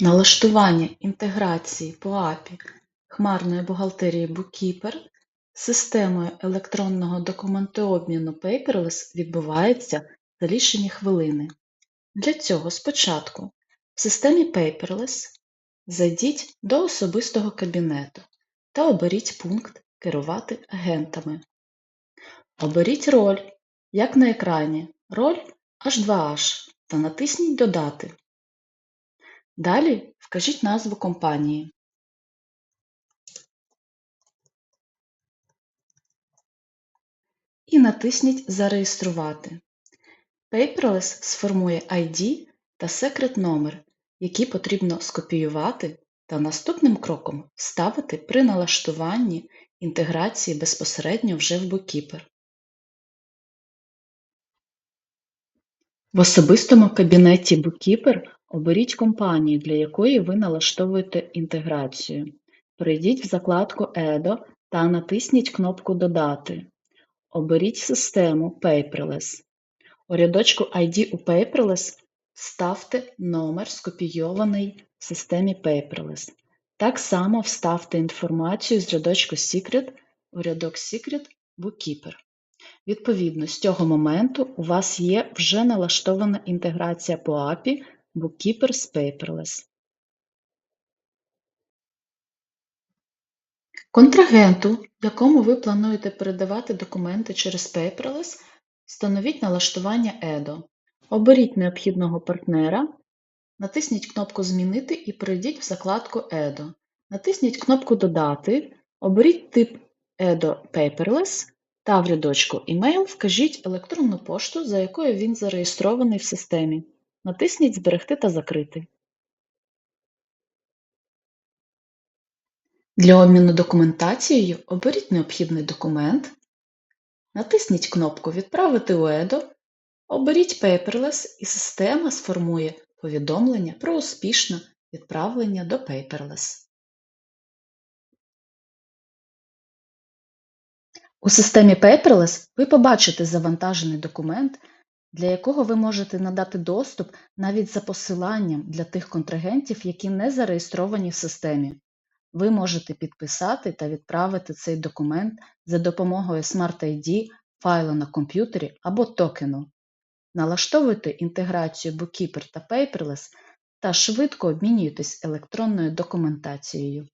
Налаштування інтеграції по API хмарної бухгалтерії BookKeeper з системою електронного документообміну Paperless відбувається за лічені хвилини. Для цього спочатку в системі Paperless зайдіть до особистого кабінету та оберіть пункт «Керувати агентами». Оберіть роль, як на екрані, роль H2H та натисніть Додати. Далі вкажіть назву компанії. І натисніть Зареєструвати. Paperless сформує ID та секрет-номер, які потрібно скопіювати та наступним кроком вставити при налаштуванні інтеграції безпосередньо вже в BookKeeper. В особистому кабінеті BookKeeper оберіть компанію, для якої ви налаштовуєте інтеграцію. Перейдіть в закладку «Edo» та натисніть кнопку «Додати». Оберіть систему Paperless. У рядочку ID у Paperless вставте номер, скопійований в системі Paperless. Так само вставте інформацію з рядочку Secret у рядок Secret BookKeeper. Відповідно, з цього моменту у вас є вже налаштована інтеграція по API BookKeeper з Paperless. Контрагенту, якому ви плануєте передавати документи через Paperless, встановіть налаштування EDO. Оберіть необхідного партнера, натисніть кнопку Змінити і перейдіть в закладку EDO. Натисніть кнопку Додати, оберіть тип EDO Paperless та в рядочку Email вкажіть електронну пошту, за якою він зареєстрований в системі. Натисніть Зберегти та закрити. Для обміну документацією оберіть необхідний документ, натисніть кнопку Відправити у EDO, оберіть Paperless і система сформує повідомлення про успішне відправлення до Paperless. У системі Paperless ви побачите завантажений документ, для якого ви можете надати доступ навіть за посиланням для тих контрагентів, які не зареєстровані в системі. Ви можете підписати та відправити цей документ за допомогою Smart ID, файлу на комп'ютері або токену. Налаштовуйте інтеграцію BookKeeper та Paperless та швидко обмінюйтесь електронною документацією.